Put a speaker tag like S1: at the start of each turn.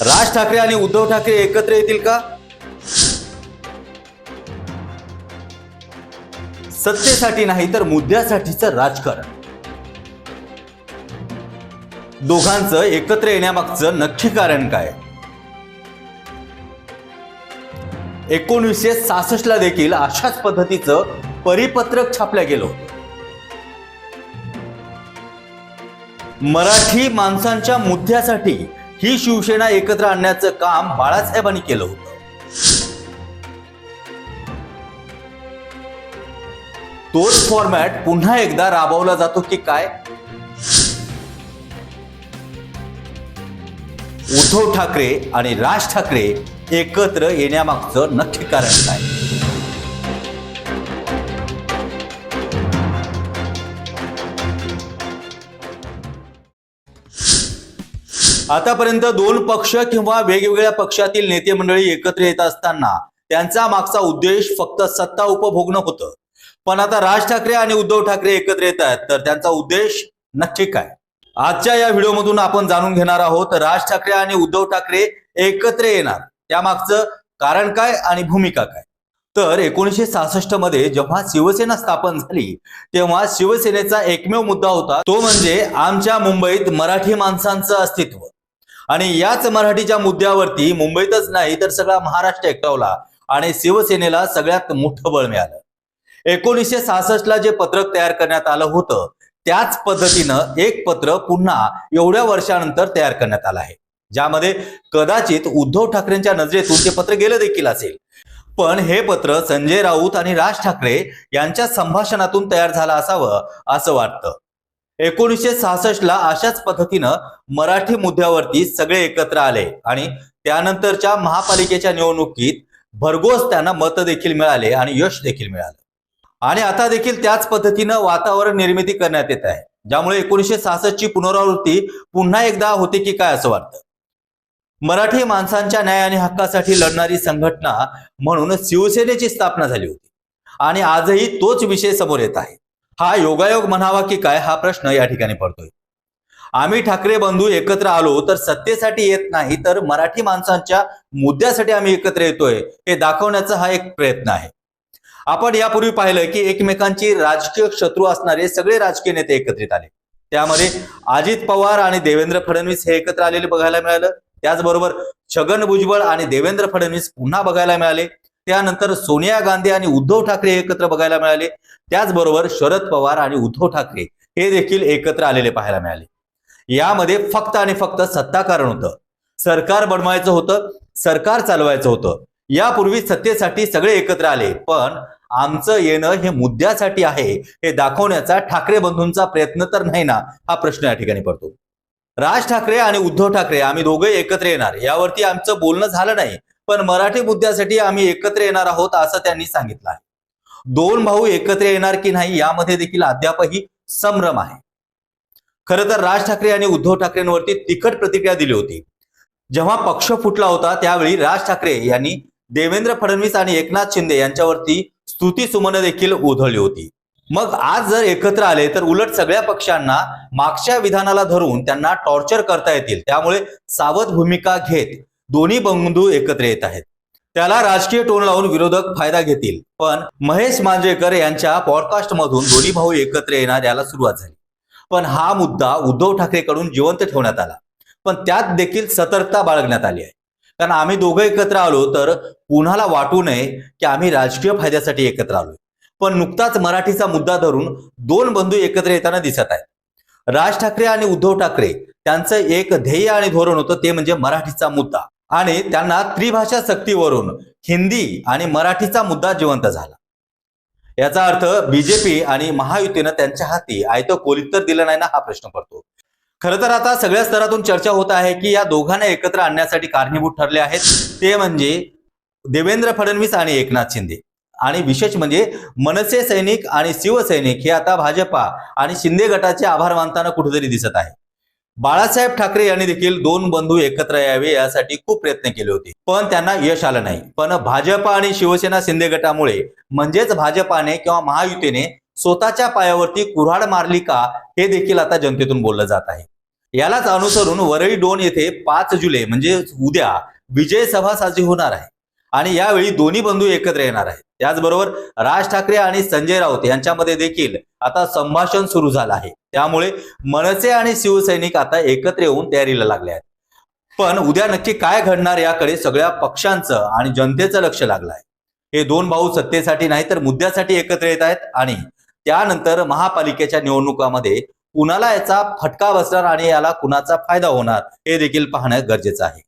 S1: राज ठाकरे आणि उद्धव ठाकरे एकत्र येतील का? सत्तेसाठी नाही तर मुद्द्यासाठीचं राजकारण. दोघांचं एकत्र येण्यामागचं नक्की कारण काय? एकोणीसशे सासष्ट ला देखील अशाच पद्धतीचं परिपत्रक छापलं गेलं मराठी माणसांच्या मुद्द्यासाठी ही शिवसेना एकत्र आणण्याचं काम बाळासाहेबांनी केलं होतं. तोच फॉर्मॅट पुन्हा एकदा राबवला जातो की काय? उद्धव ठाकरे आणि राज ठाकरे एकत्र येण्यामागचं नक्की कारण काय? आतापर्यंत दोन पक्ष किंवा वेगवेगळ्या पक्षातील नेते मंडळी एकत्र येत असताना त्यांचा मागचा उद्देश फक्त सत्ता उपभोगणं होतं. पण आता राज ठाकरे आणि उद्धव ठाकरे एकत्र येत आहेत तर त्यांचा उद्देश नक्की काय? आजच्या या व्हिडिओमधून आपण जाणून घेणार आहोत राज ठाकरे आणि उद्धव ठाकरे एकत्र येणार. त्यामागचं कारण काय आणि भूमिका काय? तर एकोणीसशे सहासष्टमध्ये जेव्हा शिवसेना स्थापन झाली तेव्हा शिवसेनेचा एकमेव मुद्दा होता तो म्हणजे आमच्या मुंबईत मराठी माणसांचं अस्तित्व. आणि याच मराठीच्या मुद्द्यावरती मुंबईतच नाही तर सगळा महाराष्ट्र एकवला आणि शिवसेनेला सगळ्यात मोठं बळ मिळालं. एकोणीसशे सहासष्ट ला जे पत्रक तयार करण्यात आलं होतं त्याच पद्धतीनं एक पत्र पुन्हा एवढ्या वर्षानंतर तयार करण्यात आलं आहे. ज्यामध्ये कदाचित उद्धव ठाकरेंच्या नजरेतून ते पत्र गेलं देखील असेल. पण हे पत्र संजय राऊत आणि राज ठाकरे यांच्या संभाषणातून तयार झालं असावं असं वाटतं. एकोणीसशे सहासष्ट ला अशाच पद्धतीनं मराठी मुद्द्यावरती सगळे एकत्र आले आणि त्यानंतरच्या महापालिकेच्या निवडणुकीत भरघोस त्यांना मत देखील मिळाले आणि यश देखील मिळालं. आणि आता देखील त्याच पद्धतीनं वातावरण निर्मिती करण्यात येत आहे. ज्यामुळे एकोणीसशे सहासष्ट ची पुनरावृत्ती पुन्हा एकदा होते की काय असं वाटतं? मराठी माणसांच्या न्याय आणि हक्कासाठी लढणारी संघटना म्हणून शिवसेनेची स्थापना झाली होती. आणि आजही तोच विषय समोर येत आहे. हा योगायोग म्हणावा की काय हा प्रश्न या ठिकाणी पडतोय. आम्ही ठाकरे बंधू एकत्र आलो तर सत्तेसाठी येत नाही तर मराठी माणसांच्या मुद्द्यासाठी आम्ही एकत्र येतोय हे दाखवण्याचा हा एक प्रयत्न आहे. आपण यापूर्वी पाहिलं की एकमेकांची राजकीय शत्रू असणारे सगळे राजकीय नेते एकत्रित आले. त्यामध्ये अजित पवार आणि देवेंद्र फडणवीस हे एकत्र आलेले बघायला मिळालं. त्याचबरोबर छगन भुजबळ आणि देवेंद्र फडणवीस पुन्हा बघायला मिळाले. त्यानंतर सोनिया गांधी आणि उद्धव ठाकरे एकत्र बघायला मिळाले. त्याचबरोबर शरद पवार आणि उद्धव ठाकरे हे देखील एकत्र आलेले पाहायला मिळाले. यामध्ये फक्त आणि फक्त सत्ता कारण होतं. सरकार बनवायचं होतं सरकार चालवायचं होतं. यापूर्वी सत्तेसाठी सगळे एकत्र आले पण आमचं येणं हे मुद्द्यासाठी आहे हे दाखवण्याचा ठाकरे बंधूंचा प्रयत्न तर नाही ना हा प्रश्न या ठिकाणी पडतो. राज ठाकरे आणि उद्धव ठाकरे आम्ही दोघे एकत्र येणार. यावरती आमचं बोलणं झालं नाही. पण मराठी मुद्द्यासाठी आम्ही एकत्र येणार आहोत असं त्यांनी सांगितलं आहे. दोन भाऊ एकत्र येणार की नाही यामध्ये देखील अद्यापही संभ्रम आहे. खरं तर राज ठाकरे आणि उद्धव ठाकरेंवरती तिखट प्रतिक्रिया दिली होती. जेव्हा पक्ष फुटला होता त्यावेळी राज ठाकरे यांनी देवेंद्र फडणवीस आणि एकनाथ शिंदे यांच्यावरती स्तुती सुमन देखील उधळली होती. मग आज जर एकत्र आले तर उलट सगळ्या पक्षांना मागच्या विधानाला धरून त्यांना टॉर्चर करता येतील. त्यामुळे सावध भूमिका घेत दोन्ही बंधू एकत्र येत आहेत. त्याला राजकीय टोन लावून विरोधक फायदा घेतील. पण महेश मांजरेकर यांच्या पॉडकास्ट मधून दोन्ही भाऊ एकत्र येणार याला सुरुवात झाली. पण हा मुद्दा उद्धव ठाकरेकडून जिवंत ठेवण्यात आला. पण त्यात देखील सतर्कता बाळगण्यात आली आहे. कारण आम्ही दोघं एकत्र आलो तर कुणाला वाटू नये की आम्ही राजकीय फायद्यासाठी एकत्र आलोय. पण नुकताच मराठीचा मुद्दा धरून दोन बंधू एकत्र येताना दिसत आहेत. राज ठाकरे आणि उद्धव ठाकरे त्यांचं एक ध्येय आणि धोरण होतं ते म्हणजे मराठीचा मुद्दा. आणि त्यांना त्रिभाषा सक्तीवरून हिंदी आणि मराठीचा मुद्दा जिवंत झाला. याचा अर्थ बीजेपी आणि महायुतीनं त्यांच्या हाती आयतं कोलितर दिलं नाही ना हा प्रश्न पडतो. खरं तर आता सगळ्या स्तरातून चर्चा होत आहे की या दोघांना एकत्र आणण्यासाठी कारणीभूत ठरले आहेत. ते म्हणजे देवेंद्र फडणवीस आणि एकनाथ शिंदे. आणि विशेष म्हणजे मनसे सैनिक आणि शिवसैनिक हे आता भाजपा आणि शिंदे गटाचे आभार मानताना कुठेतरी दिसत आहे. बाळासाहेब ठाकरे यांनी देखील दोन बंधू एकत्र यावे यासाठी खूप प्रयत्न केले होते. पण त्यांना यश आलं नाही. पण भाजप आणि शिवसेना शिंदे गटामुळे म्हणजेच भाजपाने किंवा महायुतीने स्वतःच्या पायावरती कुऱ्हाड मारली का हे देखील आता जनतेतून बोललं जात आहे. यालाच अनुसरून वरळी डोन येथे पाच जुलै म्हणजे उद्या विजय सभा साजरी होणार आहे. आणि यावेळी दोन्ही बंधू एकत्र येणार आहेत. त्याचबरोबर राज ठाकरे आणि संजय राऊत यांच्यामध्ये देखील आता संभाषण सुरू झालं आहे. त्यामुळे मनसे आणि शिवसैनिक आता एकत्र येऊन तयारीला लागले आहेत. पण उद्या नक्की काय घडणार याकडे सगळ्या पक्षांचं आणि जनतेचं लक्ष लागलं आहे. हे दोन भाऊ सत्तेसाठी नाही तर मुद्द्यासाठी एकत्र येत आहेत आणि त्यानंतर महापालिकेच्या निवडणुकामध्ये कुणाला याचा फटका बसणार आणि याला कुणाचा फायदा होणार हे देखील पाहणं गरजेचं आहे.